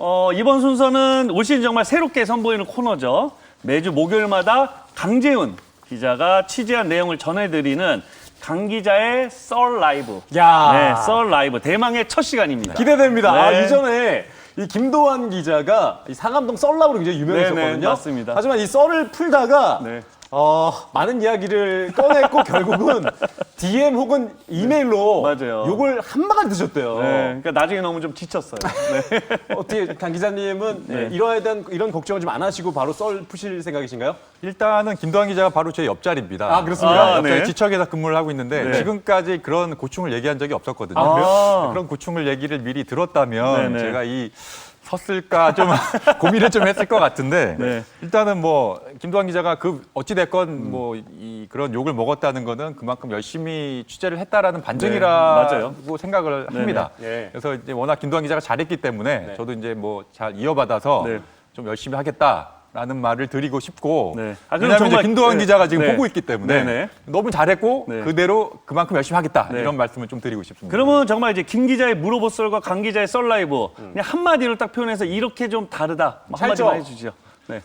어, 이번 순서는 올 시즌 정말 새롭게 선보이는 코너죠. 매주 목요일마다 강재훈 기자가 취재한 내용을 전해드리는 강 기자의 썰 라이브. 야. 네, 썰 라이브. 대망의 첫 시간입니다. 기대됩니다. 아, 네. 이전에 이 김도환 기자가 이 상암동 썰라브로 굉장히 유명했었거든요. 네, 네, 맞습니다. 하지만 이 썰을 풀다가 네. 어, 많은 이야기를 꺼냈고 결국은 DM 혹은 이메일로 맞아요. 욕을 한 바가지 드셨대요. 네, 그러니까 나중에 너무 좀 지쳤어요. 네. 어떻게 강 기자님은 네. 이러에 대한 이런 걱정을 좀 안 하시고 바로 썰 푸실 생각이신가요? 일단은 김도환 기자가 바로 제 옆자리입니다. 아, 그렇습니까? 아, 옆자리 네. 지척에서 근무를 하고 있는데 네. 지금까지 그런 고충을 얘기한 적이 없었거든요. 아? 그런 고충을 얘기를 미리 들었다면 네 네. 제가 이 섰을까 좀 고민을 좀 했을 것 같은데 네. 일단은 뭐 김도환 기자가 그 어찌 됐건 뭐 이 그런 욕을 먹었다는 거는 그만큼 열심히 취재를 했다라는 반증이라고 네. 생각을 합니다. 네. 그래서 이제 워낙 김도환 기자가 잘했기 때문에 네. 저도 이제 뭐 잘 이어받아서 네. 좀 열심히 하겠다 라는 말을 드리고 싶고 네. 아, 그럼 왜냐하면 정말- 이제 김도환 네. 기자가 지금 네. 보고 있기 때문에 네네. 너무 잘했고 네. 그대로 그만큼 열심히 하겠다 네. 이런 말씀을 좀 드리고 싶습니다. 그러면 정말 이제 김 기자의 물어보 썰과 강 기자의 썰 라이브 그냥 한 마디로 딱 표현해서 이렇게 좀 다르다. 뭐 한마디만? 해주죠. 네.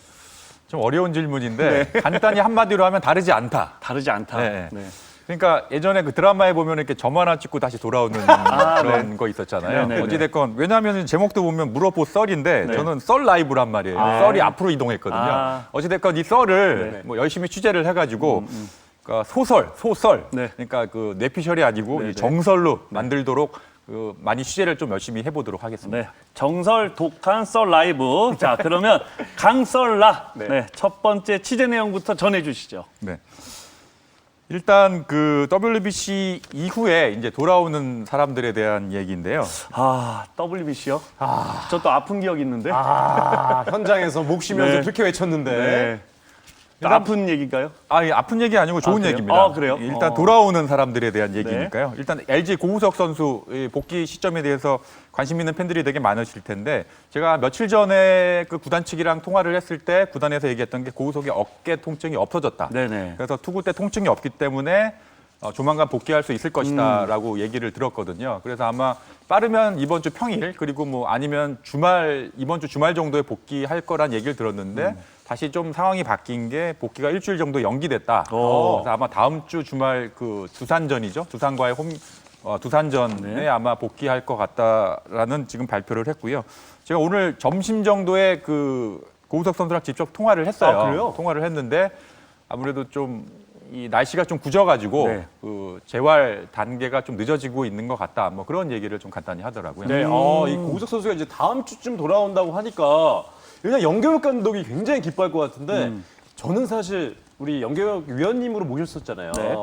좀 어려운 질문인데 간단히 한마디로 하면 다르지 않다. 다르지 않다. 네. 네. 그러니까 예전에 그 드라마에 보면 이렇게 점 하나 찍고 다시 돌아오는 그런 거 있었잖아요. 아, 네, 네, 어찌됐건 왜냐하면 제목도 보면 물어보 썰인데 네. 저는 썰 라이브란 말이에요. 아. 썰이 앞으로 이동했거든요. 아. 어찌됐건 이 썰을 네. 뭐 열심히 취재를 해가지고 그러니까 소설, 소설. 네. 그러니까 그 뇌피셜이 아니고 네, 이 네. 정설로 만들도록 그 많이 취재를 좀 열심히 해보도록 하겠습니다. 네, 정설 독한 썰 라이브. 자, 그러면 강썰라. 네. 네. 첫 번째 취재 내용부터 전해주시죠. 네. 일단 그 WBC 이후에 이제 돌아오는 사람들에 대한 얘기인데요. 아, WBC요? 아, 저 또 아픈 기억 있는데. 아, 현장에서 목 쉬면서 네. 그렇게 외쳤는데. 네. 또 아픈 얘기인가요? 아, 이 아픈 얘기 아니고 좋은 그래요? 얘기입니다. 아, 그래요? 일단 어. 돌아오는 사람들에 대한 얘기니까요. 일단 LG 고우석 선수 의 복귀 시점에 대해서 관심 있는 팬들이 되게 많으실 텐데 제가 며칠 전에 그 구단 측이랑 통화를 했을 때 구단에서 얘기했던 게 고우석의 어깨 통증이 없어졌다. 네네. 그래서 투구 때 통증이 없기 때문에 어, 조만간 복귀할 수 있을 음. 것이다라고 얘기를 들었거든요. 그래서 아마 빠르면 이번 주 평일 그리고 뭐 아니면 주말 이번 주 주말 정도에 복귀할 거란 얘기를 들었는데 음. 다시 좀 상황이 바뀐 게 복귀가 일주일 정도 연기됐다. 오. 그래서 아마 다음 주 주말 그 두산전이죠. 두산과의 홈 어, 두산전에 네. 아마 복귀할 것 같다라는 지금 발표를 했고요. 제가 오늘 점심 정도에 그 고우석 선수랑 직접 통화를 했어요. 아? 통화를 했는데 아무래도 좀 이 날씨가 좀 굳어가지고 네. 그 재활 단계가 좀 늦어지고 있는 것 같다. 뭐 그런 얘기를 좀 간단히 하더라고요. 네, 어, 이 고우석 선수가 이제 다음 주쯤 돌아온다고 하니까 일단 연경혁 감독이 굉장히 기뻐할 것 같은데 저는 사실 우리 연경혁 위원님으로 모셨었잖아요. 네.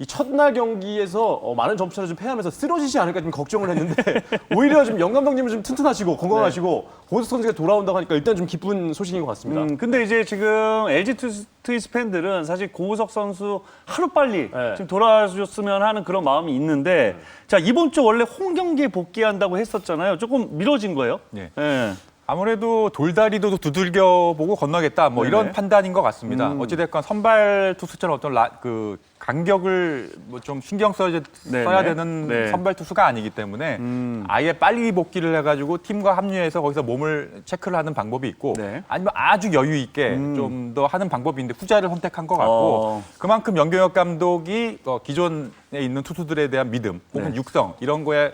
이 첫날 경기에서 어, 많은 점수차를 좀 패하면서 쓰러지지 않을까 좀 걱정을 했는데 오히려 좀 영 감독님은 좀 튼튼하시고 건강하시고 고우석 선수가 돌아온다고 하니까 일단 좀 기쁜 소식인 것 같습니다. 음, 근데 이제 지금 LG 트위스- 트위스 팬들은 사실 고우석 선수 하루 빨리 네. 지금 돌아와줬으면 하는 그런 마음이 있는데 자 이번 주 원래 홈 경기에 복귀한다고 했었잖아요. 조금 미뤄진 거예요? 예. 예. 아무래도 돌다리도 두들겨 보고 건너겠다. 뭐 네네. 이런 판단인 것 같습니다. 음. 어찌됐건 선발 투수처럼 어떤 라, 그 간격을 뭐 좀 신경 써야, 네네. 써야 되는 네. 선발 투수가 아니기 때문에 음. 아예 빨리 복귀를 해가지고 팀과 합류해서 거기서 몸을 체크를 하는 방법이 있고 네. 아니면 아주 여유 있게 음. 좀더 하는 방법이 있는데 후자를 선택한 것 같고 어. 그만큼 연경혁 감독이 어, 기존에 있는 투수들에 대한 믿음 혹은 네. 육성 이런 거에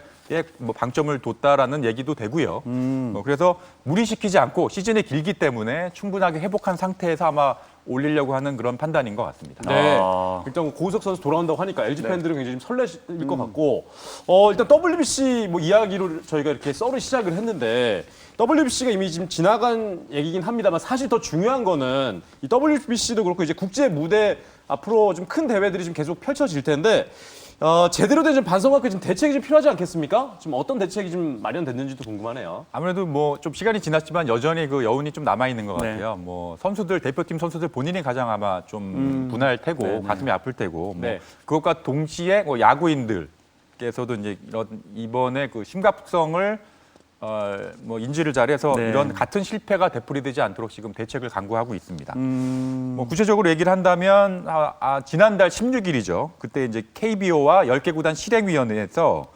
뭐 방점을 뒀다라는 얘기도 되고요. 음. 어, 그래서 무리시키지 않고 시즌이 길기 때문에 충분하게 회복한 상태에서 아마 올리려고 하는 그런 판단인 것 같습니다. 네. 아. 일단 고우석 선수 돌아온다고 하니까 LG 네. 팬들은 굉장히 좀 설레일 것 같고, 어, 일단 WBC 뭐 이야기로 저희가 이렇게 썰을 시작을 했는데, WBC가 이미 지금 지나간 얘기긴 합니다만 사실 더 중요한 거는 이 WBC도 그렇고 이제 국제 무대 앞으로 좀 큰 대회들이 좀 계속 펼쳐질 텐데, 어, 제대로 된 좀 반성학교 좀 대책이 좀 필요하지 않겠습니까? 지금 어떤 대책이 좀 마련됐는지도 궁금하네요. 아무래도 뭐 좀 시간이 지났지만 여전히 그 여운이 좀 남아 있는 것 네. 같아요. 뭐 선수들 대표팀 선수들 본인이 가장 아마 좀 음. 분할 테고 네, 네. 가슴이 아플 테고 뭐 네. 그것과 동시에 뭐 야구인들께서도 이제 이런 이번에 그 심각성을 어, 뭐 인지를 잘해서 네. 이런 같은 실패가 되풀이되지 않도록 지금 대책을 강구하고 있습니다. 음. 뭐 구체적으로 얘기를 한다면 아, 아, 지난달 16일이죠. 그때 이제 KBO와 10개 구단 실행위원회에서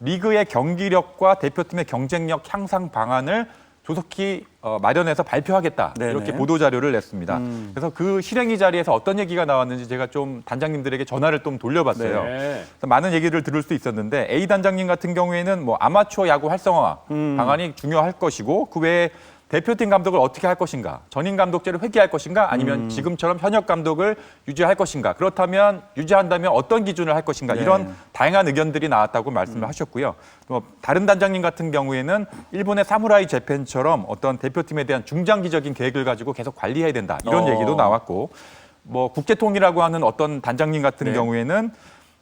리그의 경기력과 대표팀의 경쟁력 향상 방안을 조속히 어, 마련해서 발표하겠다 네네. 이렇게 보도 자료를 냈습니다. 음. 그래서 그 실행위 자리에서 어떤 얘기가 나왔는지 제가 좀 단장님들에게 전화를 좀 돌려봤어요. 네. 그래서 많은 얘기를 들을 수 있었는데 A 단장님 같은 경우에는 뭐 아마추어 야구 활성화 음. 방안이 중요할 것이고 그 외에 대표팀 감독을 어떻게 할 것인가, 전임 감독제를 회귀할 것인가, 아니면 음. 지금처럼 현역 감독을 유지할 것인가, 그렇다면 유지한다면 어떤 기준을 할 것인가 네. 이런 다양한 의견들이 나왔다고 말씀을 하셨고요. 또 다른 단장님 같은 경우에는 일본의 사무라이 재팬처럼 어떤 대표팀에 대한 중장기적인 계획을 가지고 계속 관리해야 된다 이런 어. 얘기도 나왔고, 뭐 국제통이라고 하는 어떤 단장님 같은 네. 경우에는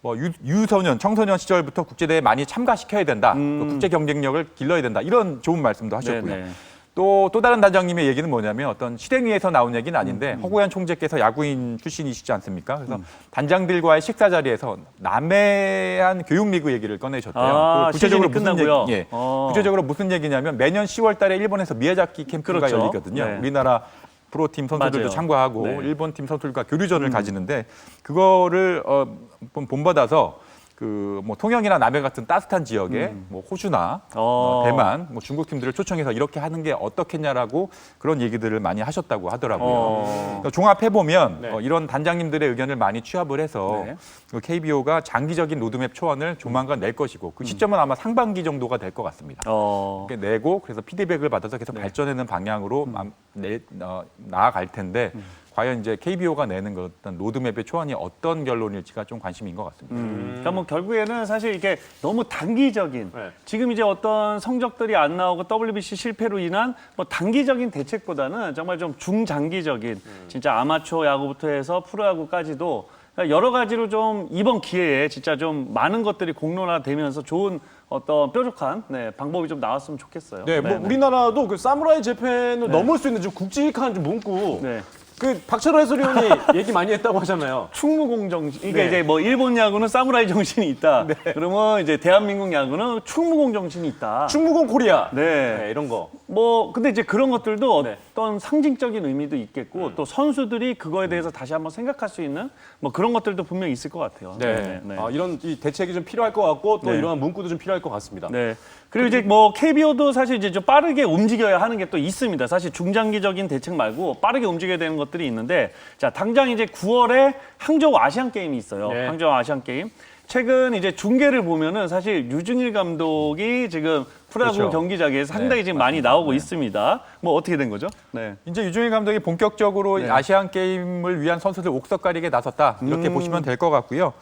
뭐 유, 유소년, 청소년 시절부터 국제대회에 많이 참가시켜야 된다. 음. 또 국제 경쟁력을 길러야 된다. 이런 좋은 말씀도 하셨고요. 네네. 또, 또 다른 단장님의 얘기는 뭐냐면 어떤 실행위에서 나온 얘기는 음, 아닌데 허구현 총재께서 야구인 출신이시지 않습니까? 그래서 단장들과의 식사 자리에서 남해안 교육리그 얘기를 꺼내셨대요. 아, 그 구체적으로 시즌이 무슨 끝나고요? 얘기, 예. 어. 구체적으로 무슨 얘기냐면 매년 10월 달에 일본에서 미야자키 캠프가 그렇죠. 열리거든요. 네. 우리나라 프로팀 선수들도 맞아요. 참가하고 네. 음. 일본 팀 선수들과 교류전을 가지는데 그거를 어, 본- 본받아서 그 뭐 통영이나 남해 같은 따뜻한 지역에 뭐 호주나 음. 어. 어, 대만, 뭐 중국 팀들을 초청해서 이렇게 하는 게 어떻겠냐라고 그런 얘기들을 많이 하셨다고 하더라고요. 어. 그러니까 종합해 보면 네. 이런 단장님들의 의견을 많이 취합을 해서 네. 그 KBO가 장기적인 로드맵 초안을 조만간 낼 것이고 그 시점은 아마 상반기 정도가 될 것 같습니다. 어. 이렇게 내고 그래서 피드백을 받아서 계속 발전하는 방향으로 마- 내, 어, 나아갈 텐데 과연 이제 KBO가 내는 그 어떤 로드맵의 초안이 어떤 결론일지가 좀 관심인 것 같습니다. 음. 그러니까 뭐 결국에는 사실 이게 너무 단기적인 네. 지금 이제 어떤 성적들이 안 나오고 WBC 실패로 인한 뭐 단기적인 대책보다는 정말 좀 중장기적인 진짜 아마추어 야구부터 해서 프로야구까지도 그러니까 여러 가지로 좀 이번 기회에 진짜 좀 많은 것들이 공론화되면서 좋은 어떤 뾰족한 네, 방법이 좀 나왔으면 좋겠어요. 네, 뭐 우리나라도 그 사무라이 재팬을 넘을 수 있는 좀 굵직한 좀 문구. 네. 그 박철호 해설위원이 얘기 많이 했다고 하잖아요. 충무공 정신. 그러니까 네. 이제 뭐 일본 야구는 사무라이 정신이 있다. 그러면 이제 대한민국 야구는 충무공 정신이 있다. 충무공 코리아. 네. 네, 이런 거. 뭐 근데 이제 그런 것들도 네. 어떤 상징적인 의미도 있겠고 또 선수들이 그거에 대해서 다시 한번 생각할 수 있는 뭐 그런 것들도 분명히 있을 것 같아요. 네. 네. 아, 이런 이 대책이 좀 필요할 것 같고 또 네. 이러한 문구도 좀 필요할 것 같습니다. 네. 그리고 이제 뭐 KBO도 사실 이제 좀 빠르게 움직여야 하는 게 또 있습니다. 사실 중장기적인 대책 말고 빠르게 움직여야 되는 것들이 있는데 자 당장 이제 9월에 항저우 아시안 게임이 있어요. 네. 항저우 아시안 게임. 최근 이제 중계를 보면은 사실 유중일 감독이 지금 프로야구 그렇죠. 경기장에 상당히 네, 지금 많이 나오고 있습니다. 뭐 어떻게 된 거죠? 네. 이제 유중일 감독이 본격적으로 네. 아시안 게임을 위한 선수들 옥석 가리게 나섰다 이렇게 음. 보시면 될 것 같고요.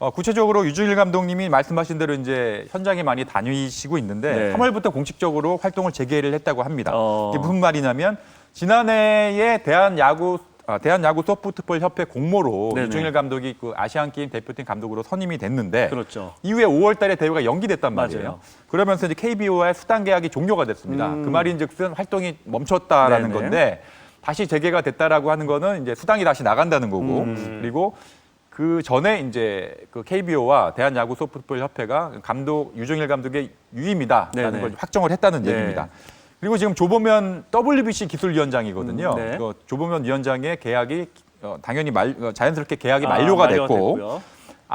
어, 구체적으로 유중일 감독님이 말씀하신 대로 이제 현장에 많이 다니시고 있는데 네. 3월부터 공식적으로 활동을 재개를 했다고 합니다. 어. 이게 무슨 말이냐면 지난해에 대한 야구 아, 대한 야구 소프트볼 협회 공모로 네네. 유중일 감독이 그 아시안 게임 대표팀 감독으로 선임이 됐는데 그렇죠. 이후에 5월 달에 대회가 연기됐단 말이에요. 맞아요. 그러면서 이제 KBO와의 수단 계약이 종료가 됐습니다. 그 말인즉슨 활동이 멈췄다라는 음. 네네. 건데 다시 재개가 됐다라고 하는 거는 이제 수당이 다시 나간다는 거고 음. 그리고 그 전에 이제 그 KBO와 대한야구 소프트볼 협회가 감독 유종일 감독의 유임이다라는 네네. 걸 확정을 했다는 네. 얘기입니다. 그리고 지금 조보면 WBC 기술위원장이거든요. 음, 네. 그 조보면 위원장의 계약이 어, 당연히 말, 어, 자연스럽게 계약이 아, 만료가 됐고.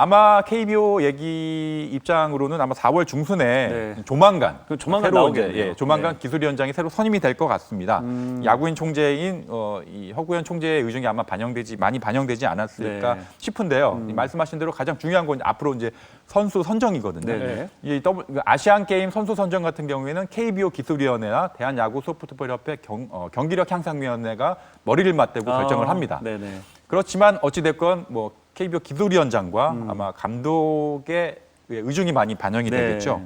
아마 KBO 얘기 입장으로는 아마 4월 중순에 네. 조만간 그 조만간 새로 나오겠네요. 이제, 예, 조만간 네. 음. 기술위원장이 새로 선임이 될 것 같습니다. 야구인 총재인 어, 이 허구현 총재의 의중이 아마 반영되지 많이 반영되지 않았을까 네. 음. 싶은데요. 이 말씀하신 대로 가장 중요한 건 앞으로 이제 선수 선정이거든요. 네네. 이 더블- 그 아시안 게임 선수 선정 같은 경우에는 KBO 기술위원회나 대한야구 소프트볼 협회 경, 어, 경기력 향상위원회가 머리를 맞대고 결정을 아, 합니다. 네네. 그렇지만 어찌 됐건 뭐 KBO 기술위원장과 음. 아마 감독의 의중이 많이 반영이 네. 되겠죠.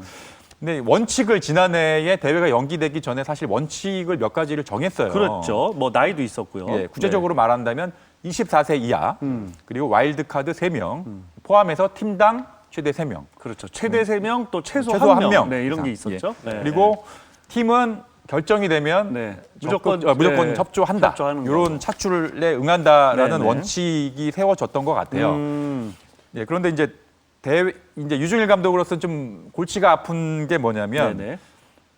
근데 원칙을 지난해에 대회가 연기되기 전에 사실 원칙을 몇 가지를 정했어요. 그렇죠. 뭐 나이도 있었고요. 예, 구체적으로 말한다면 24세 이하 음. 그리고 와일드 카드 3명 포함해서 팀당 최대 3명. 네. 그렇죠. 최대 세명또 최소, 음. 최소 한한 명. 명. 네, 이런 게 이상. 있었죠. 예. 네. 그리고 팀은 결정이 되면 네. 무조건 무조건, 어, 무조건 네, 협조한다. 이런. 차출에 응한다라는 네네. 원칙이 세워졌던 것 같아요. 음, 예, 그런데 이제 대회 이제 유중일 감독으로서는 좀 골치가 아픈 게 뭐냐면 네네.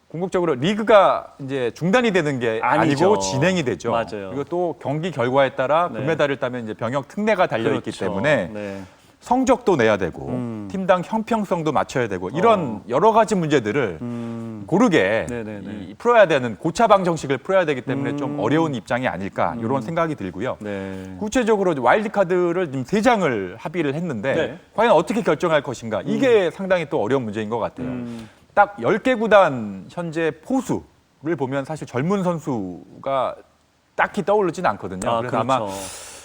궁극적으로 리그가 이제 중단이 되는 게 아니죠. 아니고 진행이 되죠. 맞아요. 그리고 또 경기 결과에 따라 네. 금메달을 따면 이제 병역 특례가 달려 있기 그렇죠. 때문에 네. 성적도 내야 되고 음. 팀당 형평성도 맞춰야 되고 이런 여러 가지 문제들을 고르게 어. 음. 네네네. 이 풀어야 되는 고차방 정식을 풀어야 되기 때문에 좀 음. 어려운 입장이 아닐까 이런 생각이 들고요. 네. 구체적으로 와일드 카드를 지금 세 장을 합의를 했는데 네. 과연 어떻게 결정할 것인가 이게 상당히 또 어려운 문제인 것 같아요. 음. 딱 10개 구단 현재 포수를 보면 사실 젊은 선수가 딱히 떠오르진 않거든요. 아, 그래서 그렇죠. 아마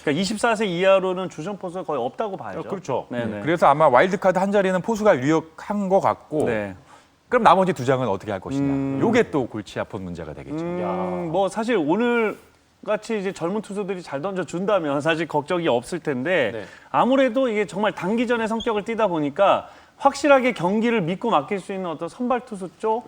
그러니까 24세 이하로는 주전 포수가 거의 없다고 봐야죠. 어, 그렇죠. 네네. 그래서 아마 와일드 카드 한 자리는 포수가 유력한 것 같고 네. 그럼 나머지 두 장은 어떻게 할 것이냐. 음. 요게 또 골치 아픈 문제가 되겠죠. 음, 뭐 사실 오늘 같이 이제 젊은 투수들이 잘 던져 준다면 사실 걱정이 없을 텐데 네. 아무래도 이게 정말 단기전의 성격을 띠다 보니까 확실하게 경기를 믿고 맡길 수 있는 어떤 선발 투수 쪽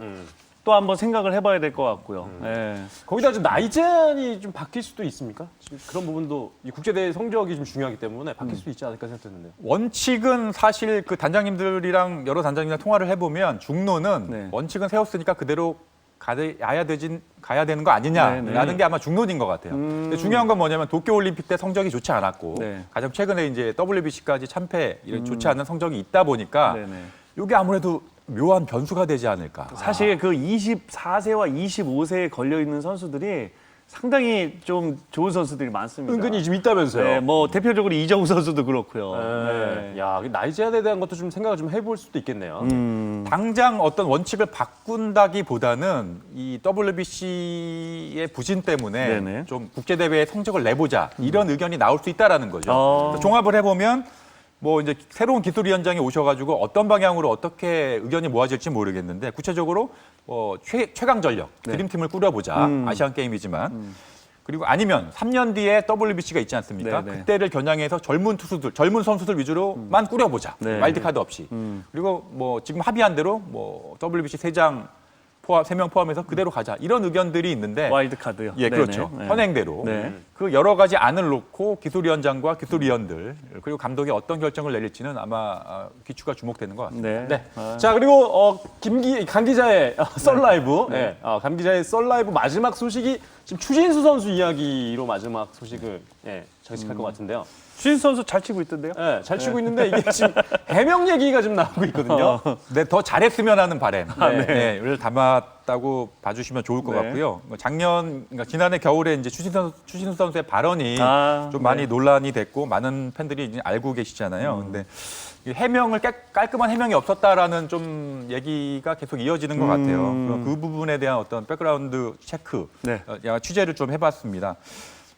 또 한번 생각을 해봐야 될 것 같고요. 네. 거기다 좀 나이 제한이 좀 바뀔 수도 있습니까? 지금 그런 부분도 이 국제대회 성적이 좀 중요하기 때문에 바뀔 수도 있지 않을까 생각했는데요. 원칙은 사실 그 단장님들이랑 여러 단장님이랑 통화를 해보면 중노는 네. 원칙은 세웠으니까 그대로 가야 되진 가야 되는 거 아니냐라는 네, 네. 게 아마 중론인 것 같아요. 근데 중요한 건 뭐냐면 도쿄 올림픽 때 성적이 좋지 않았고 네. 가장 최근에 이제 WBC까지 참패 이런 좋지 않은 성적이 있다 보니까 네 네. 이게 아무래도 묘한 변수가 되지 않을까. 사실 그 24세와 25세에 걸려 있는 선수들이 상당히 좀 좋은 선수들이 많습니다. 은근히 좀 있다면서요. 네, 뭐 대표적으로 이정우 선수도 그렇고요. 네. 네. 야, 나이 제한에 대한 것도 좀 생각을 좀 해볼 수도 있겠네요. 음. 당장 어떤 원칙을 바꾼다기보다는 이 WBC의 부진 때문에 네네. 음. 좀 국제 대회에 성적을 내보자 이런 의견이 나올 수 있다라는 거죠. 어. 그래서 종합을 해보면 뭐 이제 새로운 기술위원장이 오셔가지고 어떤 방향으로 어떻게 의견이 모아질지 모르겠는데 구체적으로 뭐 최, 최강 전력 네. 드림팀을 꾸려보자 음. 아시안 게임이지만 그리고 아니면 3년 뒤에 WBC가 있지 않습니까? 네, 네. 그때를 겨냥해서 젊은 투수들, 젊은 선수들 위주로만 꾸려보자. 네. 와일드카드 없이. 음. 그리고 뭐 지금 합의한 대로 뭐 WBC 세장 포함 세 명 포함해서 그대로 가자. 이런 의견들이 있는데 와일드 카드요. 예, 그렇죠. 네네. 네. 현행대로 네. 그 여러 가지 안을 놓고 기술위원장과 기술위원들 그리고 감독이 어떤 결정을 내릴지는 아마 아, 귀추가 주목되는 것 같습니다. 네. 네. 아. 자 그리고 어, 김기 강 기자의 어, 썰 라이브, 네. 어, 강 기자의 썰 라이브 마지막 소식이 지금 추진수 선수 이야기로 마지막 소식을 예, 장식할 것 같은데요. 추신 선수 잘 치고 있던데요? 예, 잘 치고 있는데 이게 지금 해명 얘기가 좀 나오고 있거든요. 네, 더 잘했으면 하는 바램. 네. 네. 를 담았 다고 봐주시면 좋을 것 네. 같고요. 뭐 작년, 그러니까 지난해 겨울에 이제 추신수, 선수- 추신수 선수의 발언이 아, 좀 네. 많이 논란이 됐고 많은 팬들이 이제 알고 계시잖아요. 음. 근데 이 해명을 깨- 깔끔한 해명이 없었다라는 좀 얘기가 계속 이어지는 것 같아요. 음. 그 부분에 대한 어떤 백그라운드 체크, 네. 어, 취재를 좀 해봤습니다.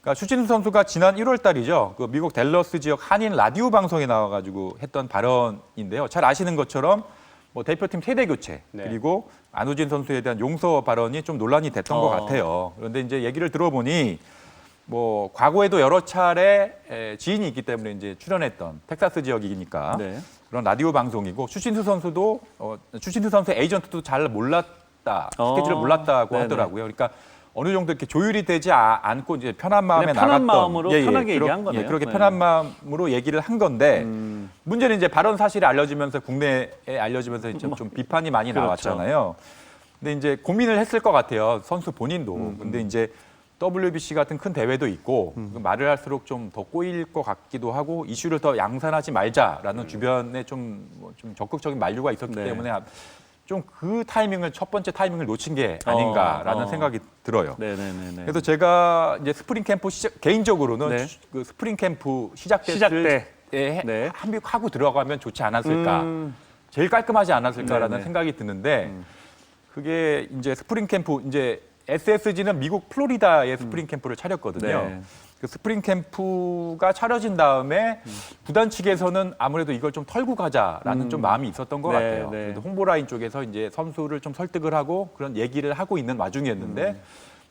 그러니까 추진수 선수가 지난 1월 달이죠. 그 미국 댈러스 지역 한인 라디오 방송에 나와가지고 했던 발언인데요. 잘 아시는 것처럼 뭐 대표팀 세대 교체 네. 그리고 안우진 선수에 대한 용서 발언이 좀 논란이 됐던 것 어. 같아요. 그런데 이제 얘기를 들어보니 뭐 과거에도 여러 차례 에, 지인이 있기 때문에 이제 출연했던 텍사스 지역이니까 네. 그런 라디오 방송이고 추신수 선수도 어, 추신수 선수 에이전트도 잘 몰랐다 어. 스케줄을 몰랐다고 네네. 하더라고요. 그러니까 어느 정도 이렇게 조율이 되지 아- 않고 이제 편한 마음에 그냥 편한 나갔던 마음으로 편하게 얘기한 거네요. 예, 그렇게 네. 편한 마음으로 얘기를 한 건데 음. 문제는 이제 발언 사실이 알려지면서 국내에 알려지면서 이제 좀 비판이 많이 그렇죠. 나왔잖아요. 근데 이제 고민을 했을 것 같아요. 선수 본인도. 음, 근데 이제 WBC 같은 큰 대회도 있고 그 말을 할수록 좀 더 꼬일 것 같기도 하고 이슈를 더 양산하지 말자라는 주변에 좀, 뭐좀 적극적인 만류가 있었기 네. 때문에 좀 그 타이밍을 첫 번째 타이밍을 놓친 게 아닌가라는 어, 어. 생각이 들어요. 네네네. 그래서 제가 이제 스프링 캠프 시작, 개인적으로는 네. 시- 그 스프링 캠프 시작됐을 시작 때. 때 네. 합육하고 들어가면 좋지 않았을까. 음, 제일 깔끔하지 않았을까라는 네네. 음. 생각이 드는데 그게 이제 스프링 캠프 이제 SSG는 미국 플로리다에 스프링 캠프를 차렸거든요. 네. 그 스프링 캠프가 차려진 다음에 구단 측에서는 아무래도 이걸 좀 털고 가자라는 좀 마음이 있었던 것 네, 같아요. 네. 그래서 홍보 라인 쪽에서 이제 선수를 좀 설득을 하고 그런 얘기를 하고 있는 와중이었는데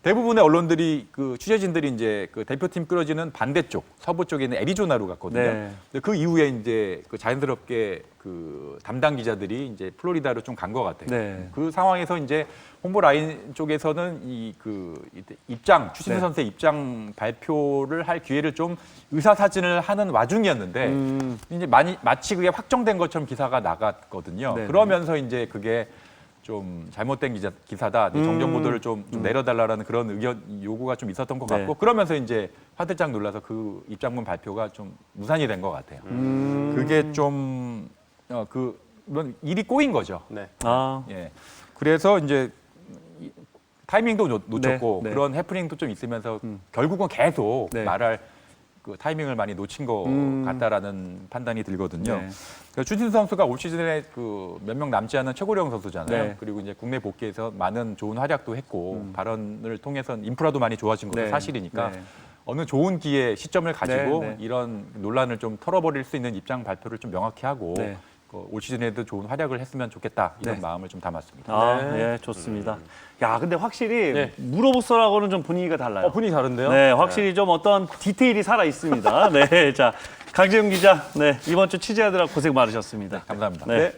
대부분의 언론들이 그 취재진들이 이제 그 대표팀 끌어지는 반대쪽 서부 쪽에 있는 애리조나로 갔거든요. 네. 근데 그 이후에 이제 그 자연스럽게 그 담당 기자들이 이제 플로리다로 좀 간 것 같아요. 네. 그 상황에서 이제 홍보 라인 쪽에서는 이 그 입장 추신수 네. 선수의 입장 발표를 할 기회를 좀 의사 사진을 하는 와중이었는데 음. 이제 많이 마치 그게 확정된 것처럼 기사가 나갔거든요. 네, 그러면서 이제 그게 좀 잘못된 기자, 기사다. 네, 정정 보도를 좀, 좀 내려달라라는 그런 의견 요구가 좀 있었던 것 네. 같고 그러면서 이제 화들짝 놀라서 그 입장문 발표가 좀 무산이 된 것 같아요. 그게 좀그 일이 꼬인 거죠. 네. 아, 예. 그래서 이제 이- 타이밍도 놓, 놓쳤고 네, 네. 그런 해프닝도 좀 있으면서 결국은 계속 네. 말할 그 타이밍을 많이 놓친 것 음. 같다라는 판단이 들거든요. 네. 그러니까 추신수 선수가 올 시즌에 그 몇 명 남지 않은 최고령 선수잖아요. 네. 그리고 이제 국내 복귀에서 많은 좋은 활약도 했고 발언을 통해선 인프라도 많이 좋아진 것도 음. 네. 사실이니까 네. 어느 좋은 기회 시점을 가지고 네, 네. 이런 논란을 좀 털어버릴 수 있는 입장 발표를 좀 명확히 하고 네. 그올 시즌에도 좋은 활약을 했으면 좋겠다 이런 네. 마음을 좀 담았습니다. 아, 네. 예, 좋습니다. 야, 근데 확실히 네. 물어보서라고는 좀 분위기가 달라요. 어, 분위기 다른데요? 네, 확실히 좀 어떤 디테일이 살아 있습니다. 네, 자 강재훈 기자, 네 이번 주 취재하느라 고생 많으셨습니다. 감사합니다. 네. 네.